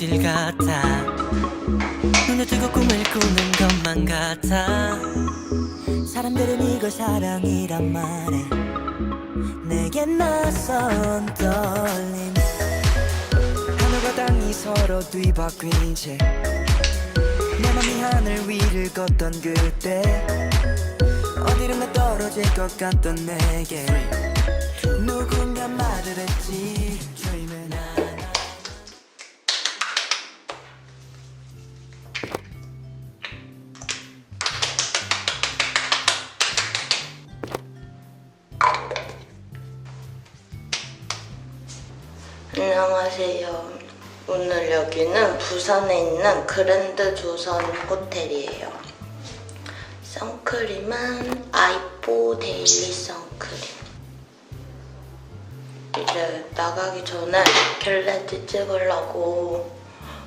현실 같아. 눈에 뜨고 꿈을 꾸는 것만 같아. 사람들은 이걸 사랑이란 말해 내겐 낯선 떨림. 하늘과 땅이 서로 뒤바뀐 채내 맘이 하늘 위를 걷던 그때 어디론가 떨어질 것 같던 내게 누군가 말을 했지 안녕하세요. 오늘 여기는 부산에 있는 그랜드 조선 호텔이에요. 선크림은 아이포 데일리 선크림. 이제 나가기 전에 겟레디 찍으려고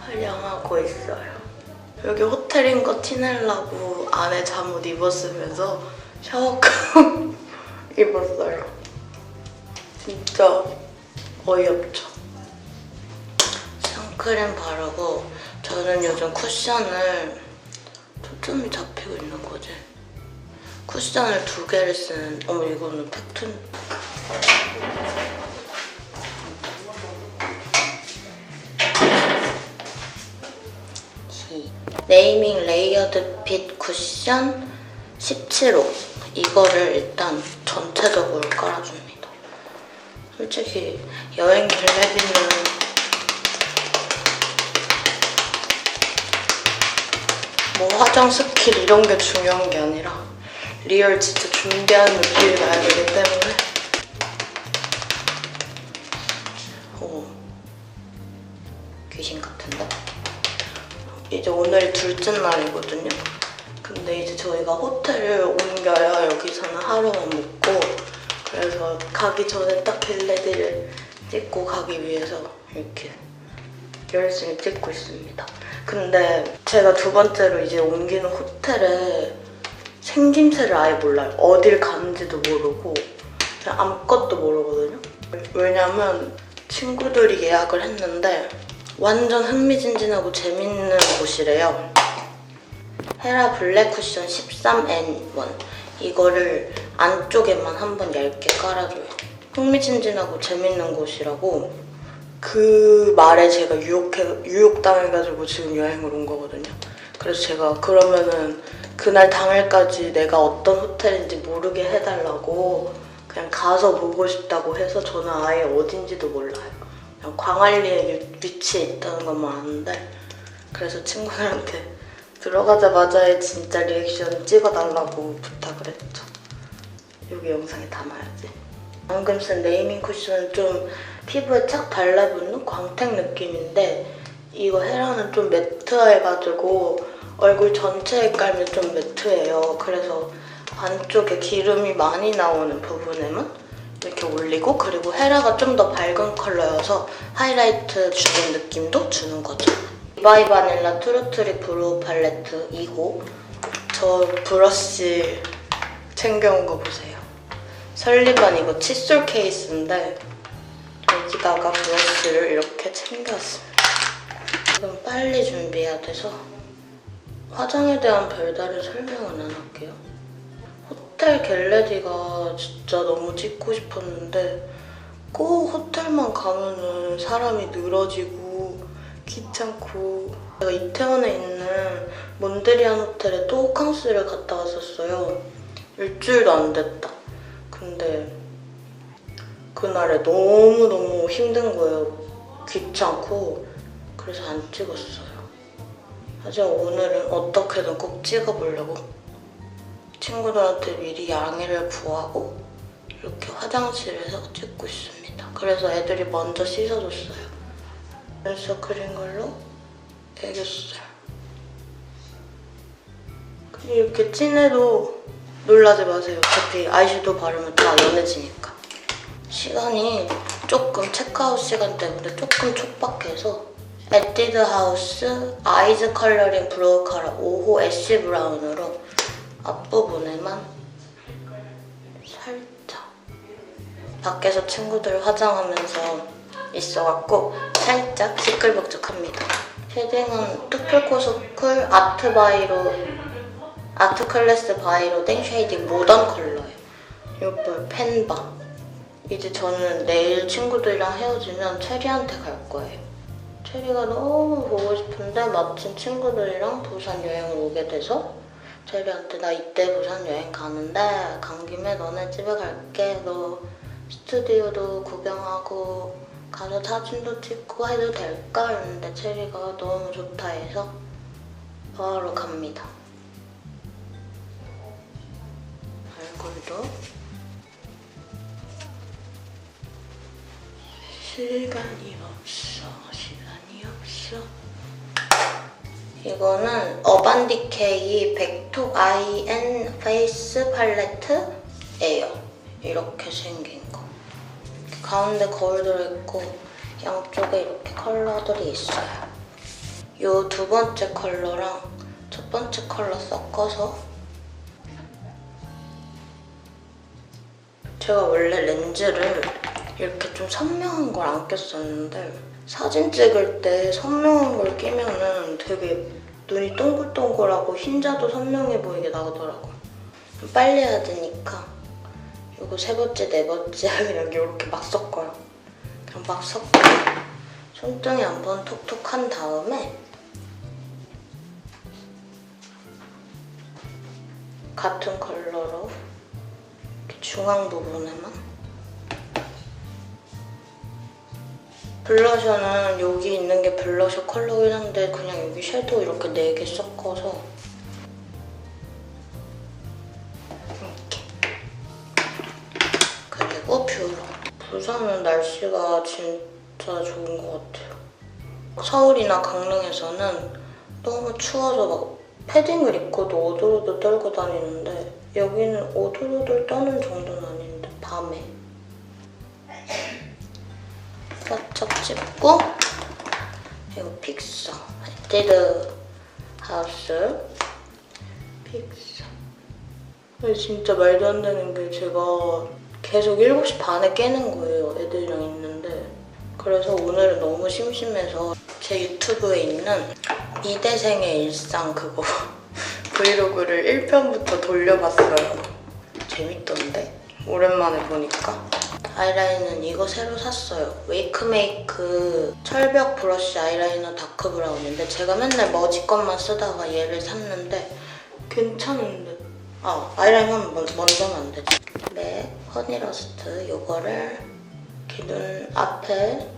활용하고 있어요. 여기 호텔인 거 티내려고 안에 잠옷 입었으면서 샤워감 입었어요. 진짜 어이없죠. 선크림 바르고 저는 요즘 쿠션을 초점이 잡히고 있는 거지. 쿠션을 두 개를 쓰는 어머 이거는 이 네이밍 레이어드 핏 쿠션 17호 이거를 일단 전체적으로 깔아줍니다. 솔직히 여행 겟레디는 뭐 화장 스킬 이런 게 중요한 게 아니라 리얼 진짜 준비한 느낌이 나야 되기 때문에 오 귀신 같은데? 이제 오늘이 둘째 날이거든요. 근데 이제 저희가 호텔을 옮겨요. 여기서는 하루만 묵고 그래서 가기 전에 딱 겟레디를 찍고 가기 위해서 이렇게 열심히 찍고 있습니다. 근데 제가 두 번째로 이제 옮기는 호텔에 생김새를 아예 몰라요. 어딜 가는지도 모르고 그냥 아무것도 모르거든요. 왜냐면 친구들이 예약을 했는데 완전 흥미진진하고 재밌는 곳이래요. 헤라 블랙 쿠션 13N1 이거를 안쪽에만 한번 얇게 깔아줘요. 흥미진진하고 재밌는 곳이라고 그 말에 제가 유혹해, 유혹당해가지고 지금 여행을 온 거거든요. 그래서 제가 그러면은 그날 당일까지 내가 어떤 호텔인지 모르게 해달라고 그냥 가서 보고 싶다고 해서 저는 아예 어딘지도 몰라요. 그냥 광안리에 위- 위치해 있다는 것만 아는데 그래서 친구들한테 들어가자마자 진짜 리액션 찍어달라고 부탁을 했죠. 여기 영상에 담아야지. 방금 쓴 네이밍 쿠션은 좀 피부에 착 달라붙는 광택 느낌인데 이거 헤라는 좀 매트해가지고 얼굴 전체에 깔면 좀 매트해요. 그래서 안쪽에 기름이 많이 나오는 부분에만 이렇게 올리고 그리고 헤라가 좀 더 밝은 컬러여서 하이라이트 주는 느낌도 주는 거죠. 이바이 바닐라 트루트리 브로우 팔레트 2호 저 브러쉬 챙겨온 거 보세요. 설리반 이거 칫솔 케이스인데 여기다가 브러쉬를 이렇게 챙겼습니다. 지금 빨리 준비해야 돼서 화장에 대한 별다른 설명은 안 할게요. 호텔 겟레디가 진짜 너무 찍고 싶었는데 꼭 호텔만 가면은 사람이 늘어지고 귀찮고 제가 이태원에 있는 몬드리안 호텔에 또 호캉스를 갔다 왔었어요. 일주일도 안 됐다. 근데 그날에 너무너무 힘든 거예요. 귀찮고 그래서 안 찍었어요. 하지만 오늘은 어떻게든 꼭 찍어보려고 친구들한테 미리 양해를 구하고 이렇게 화장실에서 찍고 있습니다. 그래서 애들이 먼저 씻어줬어요. 눈썹 그린 걸로 애겼어요. 근데 이렇게 진해도 놀라지 마세요. 어차피 아이섀도우 바르면 다 연해지니까. 시간이 조금 체크아웃 시간 때문에 조금 촉박해서 에뛰드 하우스 아이즈 컬러링 브로우 카라 5호 애쉬 브라운으로 앞부분에만 살짝 밖에서 친구들 화장하면서 있어갖고 살짝 시끌벅적합니다. 쉐딩은 투플코스쿨 아트바이로 아트클래스 바이로 땡 쉐이딩 모던 컬러예요. 이거 펜바. 이제 저는 내일 친구들이랑 헤어지면 체리한테 갈 거예요. 체리가 너무 보고 싶은데 마침 친구들이랑 부산 여행을 오게 돼서 체리한테 나 이때 부산 여행 가는데 간 김에 너네 집에 갈게. 너 스튜디오도 구경하고 가서 사진도 찍고 해도 될까? 했는데 체리가 너무 좋다 해서 바로 갑니다. 얼굴도 시간이 없어 시간이 없어. 이거는 어반디케이 백톡 아이앤 페이스 팔레트예요. 이렇게 생긴 거. 가운데 거울 들어있고 양쪽에 이렇게 컬러들이 있어요. 이 두 번째 컬러랑 첫 번째 컬러 섞어서 제가 원래 렌즈를 이렇게 좀 선명한 걸 안 꼈었는데 사진 찍을 때 선명한 걸 끼면은 되게 눈이 동글동글하고 흰자도 선명해 보이게 나오더라고요. 빨리 해야 되니까 이거 세 번째, 네 번째 그냥 이렇게 막 섞어요. 그냥 막 섞고 손등에 한번 톡톡 한 다음에 같은 컬러로 이렇게 중앙 부분에만 블러셔는 여기 있는 게 블러셔 컬러긴 한데 그냥 여기 섀도우 이렇게 네개 섞어서. 이렇게. 그리고 뷰러 부산은 날씨가 진짜 좋은 것 같아요. 서울이나 강릉에서는 너무 추워서 막 패딩을 입고도 오돌오돌 떨고 다니는데 여기는 오돌오돌 떠는 정도는 아닌데 밤에 살짝 찝고 이거 픽서. 데드 하우스. 픽서. 진짜 말도 안 되는 게 제가 계속 7시 반에 깨는 거예요 애들이랑 있는데. 그래서 오늘은 너무 심심해서 제 유튜브에 있는 이대생의 일상 그거 브이로그를 1편부터 돌려봤어요. 재밌던데? 오랜만에 보니까 아이라인은 이거 새로 샀어요. 웨이크메이크 철벽 브러쉬 아이라이너 다크 브라운인데 제가 맨날 머지 것만 쓰다가 얘를 샀는데 괜찮은데 아 아이라이너 먼, 먼저 하면 안 되지. 맥 허니러스트 요거를 이렇게 눈 앞에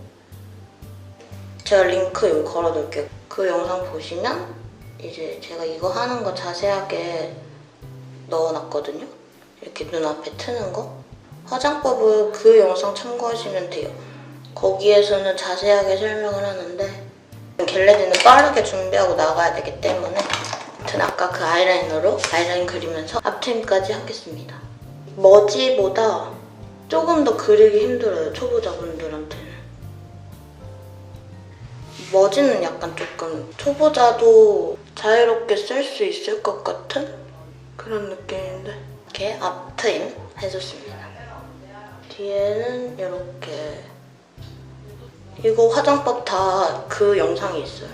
제가 링크 여기 걸어둘게요. 그 영상 보시면 이제 제가 이거 하는 거 자세하게 넣어놨거든요. 이렇게 눈 앞에 트는 거. 화장법은 그 영상 참고하시면 돼요. 거기에서는 자세하게 설명을 하는데 겟레디는 빠르게 준비하고 나가야 되기 때문에 아무튼 아까 그 아이라이너로 아이라인 그리면서 앞트임까지 하겠습니다. 머지보다 조금 더 그리기 힘들어요. 초보자분들한테는. 머지는 약간 조금 초보자도 자유롭게 쓸 수 있을 것 같은 그런 느낌인데 이렇게 앞트임 해줬습니다. 뒤에는 이렇게 이거 화장법 다 그 영상이 있어요.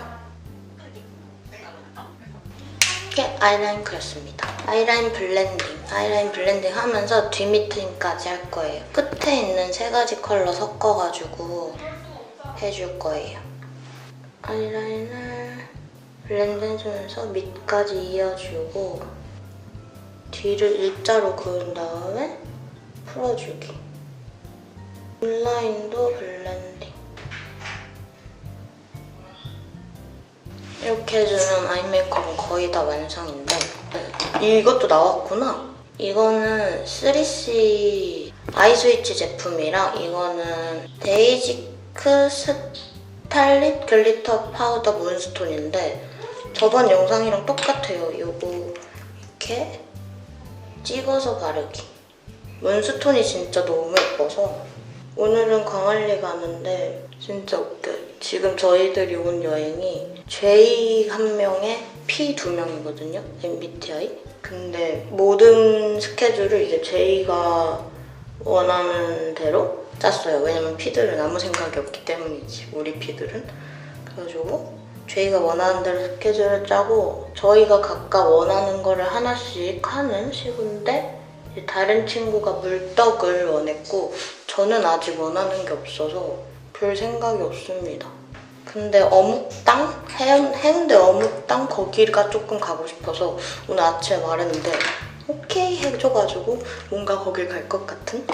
이렇게 아이라인 그렸습니다. 아이라인 블렌딩, 아이라인 블렌딩 하면서 뒷미트임까지 할 거예요. 끝에 있는 세 가지 컬러 섞어가지고 해줄 거예요. 아이라인을 블렌드 해주면서 밑까지 이어주고 뒤를 일자로 그은 다음에 풀어주기. 인라인도 블렌딩. 이렇게 해주면 아이 메이크업은 거의 다 완성인데 이것도 나왔구나. 이거는 3C 아이 스위치 제품이랑 이거는 데이지크 스탈릿 글리터 파우더 문스톤인데 저번 영상이랑 똑같아요. 이거 이렇게 찍어서 바르기. 문스톤이 진짜 너무 예뻐서 오늘은 광안리 가는데 진짜 웃겨요. 지금 저희들이 온 여행이 J 한 명에 P 두 명이거든요. MBTI. 근데 모든 스케줄을 이제 J가 원하는 대로 짰어요. 왜냐면 피들은 아무 생각이 없기 때문이지. 우리 피들은. 그래가지고 저희가 원하는 대로 스케줄을 짜고 저희가 각각 원하는 거를 하나씩 하는 식인데 다른 친구가 물떡을 원했고 저는 아직 원하는 게 없어서 별 생각이 없습니다. 근데 어묵당? 해운, 해운대 어묵당 거기가 조금 가고 싶어서 오늘 아침에 말했는데 오케이 해줘가지고 뭔가 거길 갈 것 같은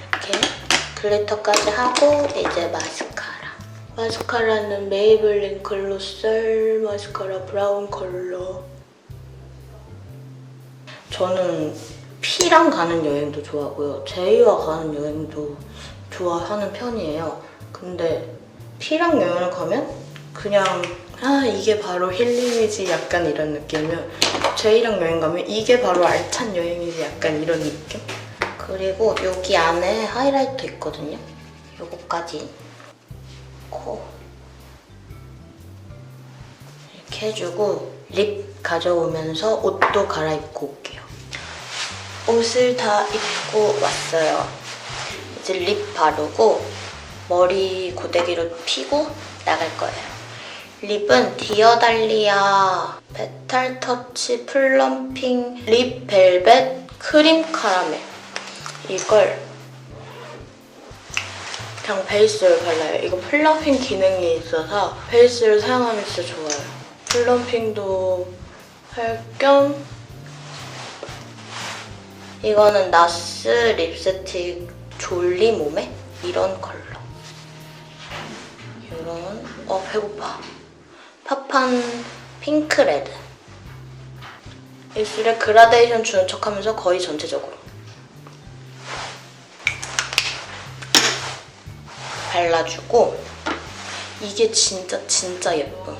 이렇게 글리터까지 하고 이제 마스카라 마스카라는 메이블린 글로셀 마스카라 브라운 컬러 저는 P랑 가는 여행도 좋아하고요. 제이와 가는 여행도 좋아하는 편이에요. 근데 P랑 여행을 가면 그냥 아 이게 바로 힐링이지 약간 이런 느낌이면 제이랑 여행 가면 이게 바로 알찬 여행이지 약간 이런 느낌? 그리고 여기 안에 하이라이터 있거든요. 요거까지. 코. 이렇게 해주고 립 가져오면서 옷도 갈아입고 올게요 옷을 다 입고 왔어요 이제 립 바르고 머리 고데기로 피고 나갈 거예요 립은 디어달리아 페탈 터치 플럼핑 립 벨벳 크림 카라멜 이걸 그냥 베이스를 발라요. 이거 플럼핑 기능이 있어서 베이스를 사용하면 진짜 좋아요. 플럼핑도 할 겸 이거는 나스 립스틱 졸리 몸에? 이런 컬러. 이런 어 배고파. 팝한 핑크 레드. 입술에 그라데이션 주는 척하면서 거의 전체적으로. 발라주고 이게 진짜 진짜 예쁨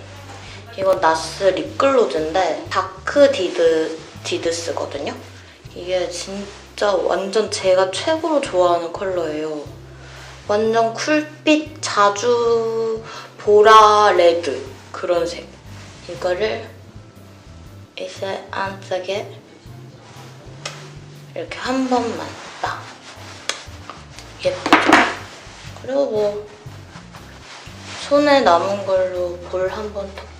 이거 나스 립글로즈인데 다크 디드 디드스거든요 이게 진짜 완전 제가 최고로 좋아하는 컬러예요 완전 쿨빛 자주 보라 레드 그런 색 이거를 이제 안쪽에 이렇게 한 번만 딱 예쁘죠? 그리고 뭐 손에 남은 걸로 볼 한 번 톡톡톡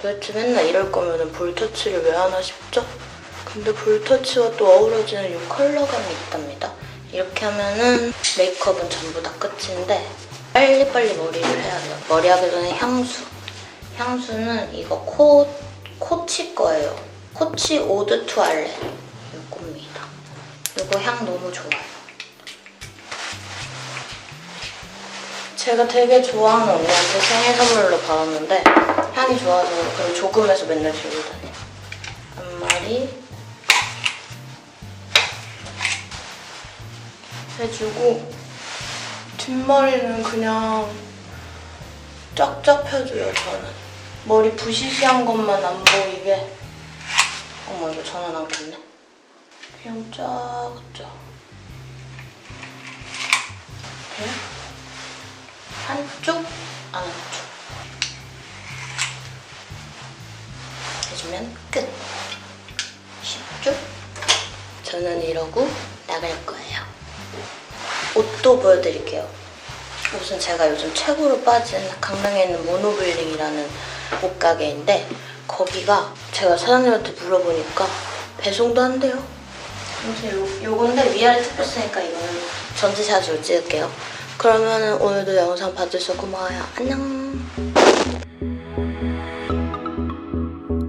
도대체 맨날 이럴 거면 볼 터치를 왜 하나 싶죠? 근데 볼 터치와 또 어우러지는 이 컬러감이 있답니다. 이렇게 하면은 메이크업은 전부 다 끝인데 빨리빨리 머리를 해야 돼요. 머리 하기 전에 향수. 향수는 이거 코, 코치 거예요. 코치 오드 투알렛 이겁니다. 이거 향 너무 좋아요 제가 되게 좋아하는 언니한테 생일 선물로 받았는데 향이 좋아서 그리고 조금해서 맨날 들고 다녀요. 앞머리 해주고 뒷머리는 그냥 쫙쫙 펴줘요 저는. 머리 부시시한 것만 안 보이게. 어머 이거 전화 남겼네. 그냥 쫙쫙. 이렇게 한쪽, 안쪽. 해주면 끝. 쉽죠? 저는 이러고 나갈 거예요. 옷도 보여드릴게요. 옷은 제가 요즘 최고로 빠진 강남에 있는 모노빌딩이라는 옷가게인데 거기가 제가 사장님한테 물어보니까 배송도 한대요. 요, 요건데 위아래 특별스니까 이거는 전지샷으로 찍을게요. 그러면 오늘도 영상 봐주셔서 고마워요. 안녕.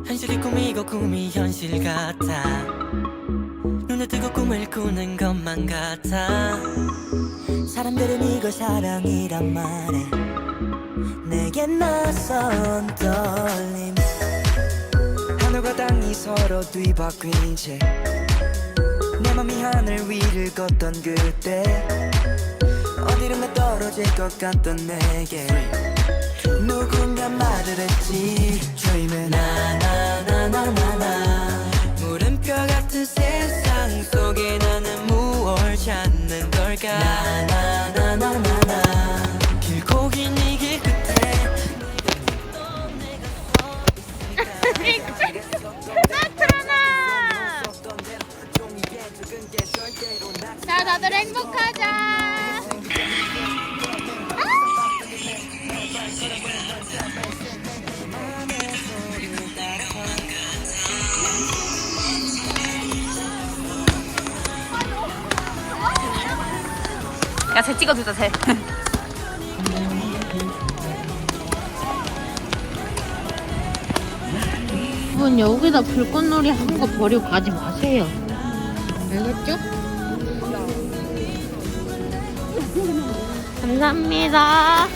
현실이 꿈이고 꿈이 현실 같아 눈에 뜨고 꿈을 꾸는 것만 같아 사람들은 이걸 사랑이란 말해 내겐 낯선 떨림 하늘과 땅이 서로 뒤바뀐 채내 맘이 하늘 위를 걷던 그때 어디론가 떨어질 것 같던 내게. 누군가 말을 했지. Dreaming 야쟤 찍어주자 쟤 여러분 여기다 불꽃놀이 한 거 버리고 가지 마세요. 알겠죠? 감사합니다.